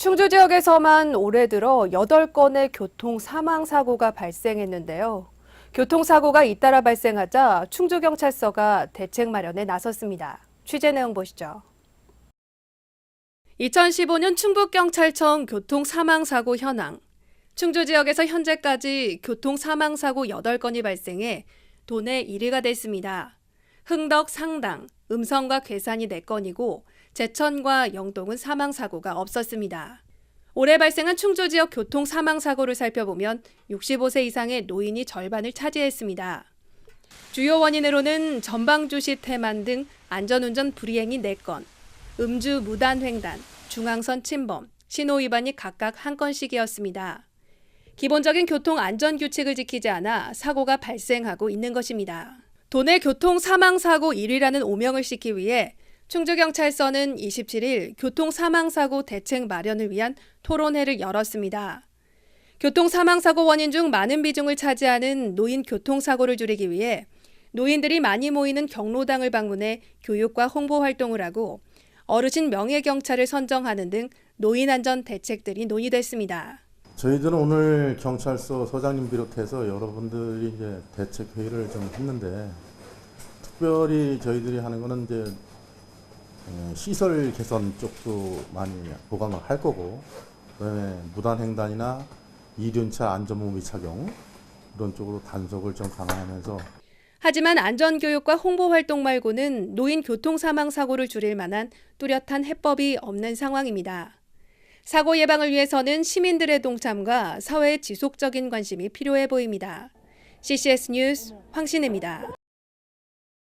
충주 지역에서만 올해 들어 8건의 교통 사망 사고가 발생했는데요. 교통사고가 잇따라 발생하자 충주경찰서가 대책 마련에 나섰습니다. 취재 내용 보시죠. 2015년 충북경찰청 교통사망사고 현황. 충주 지역에서 현재까지 교통사망사고 8건이 발생해 도내 1위가 됐습니다. 흥덕, 상당, 음성과 괴산이 4건이고 제천과 영동은 사망사고가 없었습니다. 올해 발생한 충주 지역 교통 사망사고를 살펴보면 65세 이상의 노인이 절반을 차지했습니다. 주요 원인으로는 전방주시 태만 등 안전운전 불이행이 4건, 음주 무단횡단, 중앙선 침범, 신호위반이 각각 한 건씩이었습니다. 기본적인 교통 안전 규칙을 지키지 않아 사고가 발생하고 있는 것입니다. 도내 교통 사망 사고 1위라는 오명을 싣기 위해 충주경찰서는 27일 교통 사망 사고 대책 마련을 위한 토론회를 열었습니다. 교통 사망 사고 원인 중 많은 비중을 차지하는 노인 교통 사고를 줄이기 위해 노인들이 많이 모이는 경로당을 방문해 교육과 홍보 활동을 하고 어르신 명예 경찰을 선정하는 등 노인 안전 대책들이 논의됐습니다. 저희들은 오늘 경찰서 서장님 비롯해서 여러분들이 이제 대책 회의를 좀 했는데 특별히 저희들이 하는 거는 이제 어, 시설 개선 쪽도 많이 보강을 할 거고 그다음에 무단 횡단이나 이륜차 안전모 미착용 이런 쪽으로 단속을 좀 강화하면서 하지만 안전교육과 홍보 활동 말고는 노인 교통 사망 사고를 줄일 만한 뚜렷한 해법이 없는 상황입니다. 사고 예방을 위해서는 시민들의 동참과 사회의 지속적인 관심이 필요해 보입니다. CCS 뉴스 황신혜입니다.